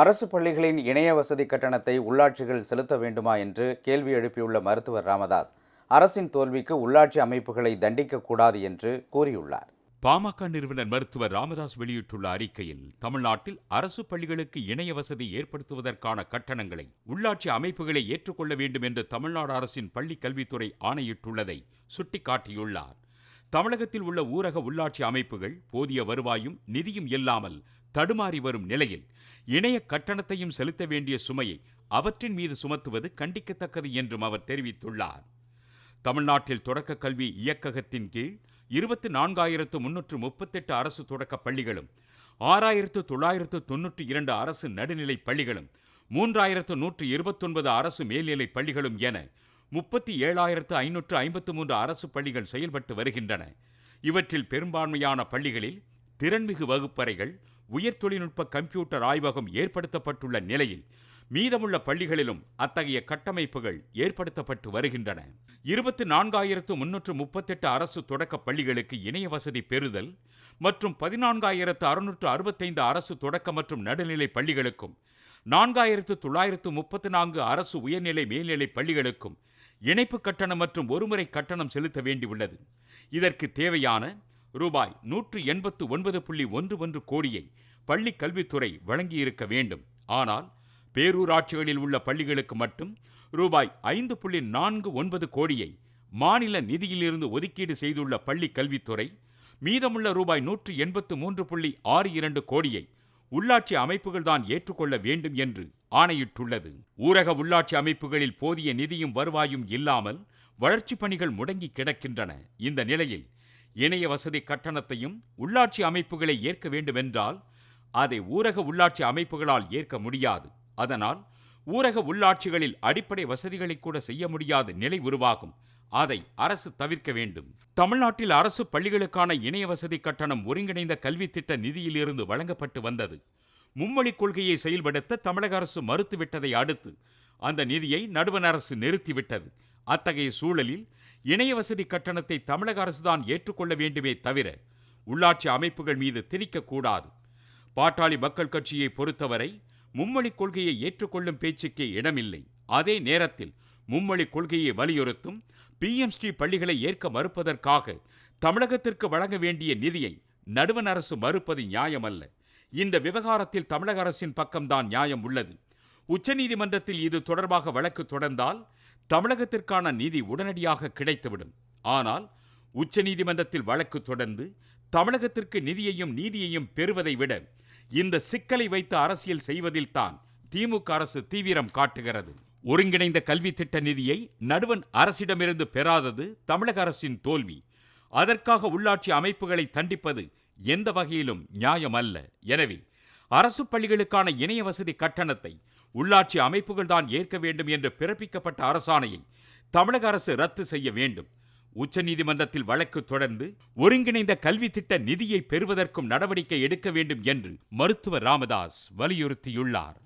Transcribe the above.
அரசு பள்ளிகளின் இணைய வசதி கட்டணத்தை உள்ளாட்சிகள் செலுத்த வேண்டுமா என்று கேள்வி எழுப்பியுள்ள மருத்துவர் ராமதாஸ் அரசின் தோல்விக்கு உள்ளாட்சி அமைப்புகளை தண்டிக்கக்கூடாது என்று கூறியுள்ளார். பாமக நிறுவனர் மருத்துவர் ராமதாஸ் வெளியிட்டுள்ள அறிக்கையில் தமிழ்நாட்டில் அரசு பள்ளிகளுக்கு இணைய வசதி ஏற்படுத்துவதற்கான கட்டணங்களை உள்ளாட்சி அமைப்புகளை ஏற்றுக்கொள்ள வேண்டும் என்று தமிழ்நாடு அரசின் பள்ளி கல்வித்துறை ஆணையிட்டுள்ளதை சுட்டிக்காட்டியுள்ளார். தமிழகத்தில் உள்ள ஊரக உள்ளாட்சி அமைப்புகள் போதிய வருவாயும் நிதியும் இல்லாமல் தடுமாறி வரும் நிலையில் இணைய கட்டணத்தையும் செலுத்த வேண்டிய சுமையை அவற்றின் மீது சுமத்துவது கண்டிக்கத்தக்கது என்றும் அவர் தெரிவித்துள்ளார். தமிழ்நாட்டில் தொடக்க கல்வி இயக்ககத்தின் கீழ் இருபத்தி நான்காயிரத்து முன்னூற்று முப்பத்தெட்டு அரசு தொடக்க பள்ளிகளும் ஆறாயிரத்து தொள்ளாயிரத்து தொன்னூற்றி இரண்டு அரசு நடுநிலைப் பள்ளிகளும் மூன்றாயிரத்து நூற்று இருபத்தொன்பது அரசு மேல்நிலைப் பள்ளிகளும் என முப்பத்தி ஏழாயிரத்து ஐநூற்று ஐம்பத்து மூன்று அரசு பள்ளிகள் செயல்பட்டு வருகின்றன. இவற்றில் பெரும்பான்மையான பள்ளிகளில் திறன்மிகு வகுப்பறைகள் உயர் தொழில்நுட்ப கம்ப்யூட்டர் ஆய்வகம் ஏற்படுத்தப்பட்டுள்ள நிலையில் மீதமுள்ள பள்ளிகளிலும் அத்தகைய கட்டமைப்புகள் ஏற்படுத்தப்பட்டு வருகின்றன. இருபத்தி நான்காயிரத்து முன்னூற்று முப்பத்தெட்டு அரசு தொடக்க பள்ளிகளுக்கு இணைய வசதி பெறுதல் மற்றும் பதினான்காயிரத்து அறுநூற்று அறுபத்தைந்து அரசு தொடக்க மற்றும் நடுநிலை பள்ளிகளுக்கும் நான்காயிரத்து தொள்ளாயிரத்து முப்பத்தி நான்கு அரசு உயர்நிலை மேல்நிலை பள்ளிகளுக்கும் இணைப்பு கட்டணம் மற்றும் ஒருமுறை கட்டணம் செலுத்த வேண்டியுள்ளது. இதற்கு தேவையான ரூபாய் நூற்று எண்பத்து ஒன்பது புள்ளி ஒன்று ஒன்று கோடியை பள்ளிக் கல்வித்துறை வழங்கியிருக்க வேண்டும். ஆனால் பேரூராட்சிகளில் உள்ள பள்ளிகளுக்கு மட்டும் ரூபாய் ஐந்து புள்ளி நான்கு ஒன்பது கோடியை மாநில நிதியிலிருந்து ஒதுக்கீடு செய்துள்ள பள்ளி கல்வித்துறை மீதமுள்ள ரூபாய் நூற்று எண்பத்து மூன்று புள்ளி ஆறு இரண்டு கோடியை உள்ளாட்சி அமைப்புகள் தான் ஏற்றுக்கொள்ள வேண்டும் என்று ஆணையிட்டுள்ளது. ஊரக உள்ளாட்சி அமைப்புகளில் போதிய நிதியும் வருவாயும் இல்லாமல் வளர்ச்சிப் பணிகள் முடங்கி கிடக்கின்றன. இந்த நிலையில் இணைய வசதி கட்டணத்தையும் உள்ளாட்சி அமைப்புகளை ஏற்க வேண்டுமென்றால் அதை ஊரக உள்ளாட்சி அமைப்புகளால் ஏற்க முடியாது. அதனால் ஊரக உள்ளாட்சிகளில் அடிப்படை வசதிகளை கூட செய்ய முடியாத நிலை உருவாகும். அதை அரசு தவிர்க்க வேண்டும். தமிழ்நாட்டில் அரசு பள்ளிகளுக்கான இணைய வசதி கட்டணம் ஒருங்கிணைந்த கல்வி திட்ட நிதியிலிருந்து வழங்கப்பட்டு வந்தது. மும்மொழிக் கொள்கையை செயல்படுத்த தமிழக அரசு மறுத்துவிட்டதை அடுத்து அந்த நிதியை நடுவண் அரசு நிறுத்திவிட்டது. அத்தகைய சூழலில் இணைய வசதி கட்டணத்தை தமிழக அரசுதான் ஏற்றுக்கொள்ள வேண்டுமே தவிர உள்ளாட்சி அமைப்புகள் மீது திணிக்கக்கூடாது பாட்டாளி மக்கள் கட்சியை பொறுத்தவரை மும்மொழி கொள்கையை ஏற்றுக்கொள்ளும் பேச்சுக்கே இடமில்லை. அதே நேரத்தில் மும்மொழி கொள்கையை வலியுறுத்தும் பிஎம்ஸ்டி ஸ்ரீ பள்ளிகளை ஏற்க மறுப்பதற்காக தமிழகத்திற்கு வழங்க வேண்டிய நிதியை நடுவண் அரசு மறுப்பது நியாயமல்ல. இந்த விவகாரத்தில் தமிழக அரசின் பக்கம்தான் நியாயம் உள்ளது. உச்சநீதிமன்றத்தில் இது தொடர்பாக வழக்கு தொடர்ந்தால் தமிழகத்திற்கான நிதி உடனடியாக கிடைத்துவிடும். ஆனால் உச்சநீதிமன்றத்தில் வழக்கு தொடர்ந்து தமிழகத்திற்கு நிதியையும் நீதியையும் பெறுவதை விட இந்த சிக்கலை வைத்து அரசியல் செய்வதில்தான் திமுக அரசு தீவிரம் காட்டுகிறது. ஒருங்கிணைந்த கல்வி திட்ட நிதியை நடுவன் அரசிடமிருந்து பெறாதது தமிழக அரசின் தோல்வி. அதற்காக உள்ளாட்சி அமைப்புகளை தண்டிப்பது எந்த வகையிலும் நியாயமல்ல. எனவே அரசு பள்ளிகளுக்கான இணைய வசதி கட்டணத்தை உள்ளாட்சி அமைப்புகள் தான் ஏற்க வேண்டும் என்று பிறப்பிக்கப்பட்ட அரசாணையை தமிழக அரசு ரத்து செய்ய வேண்டும். உச்சநீதிமன்றத்தில் வழக்கு தொடர்ந்து ஒருங்கிணைந்த கல்வி திட்ட நிதியை பெறுவதற்கும் நடவடிக்கை எடுக்க வேண்டும் என்று மருத்துவர் ராமதாஸ் வலியுறுத்தியுள்ளார்.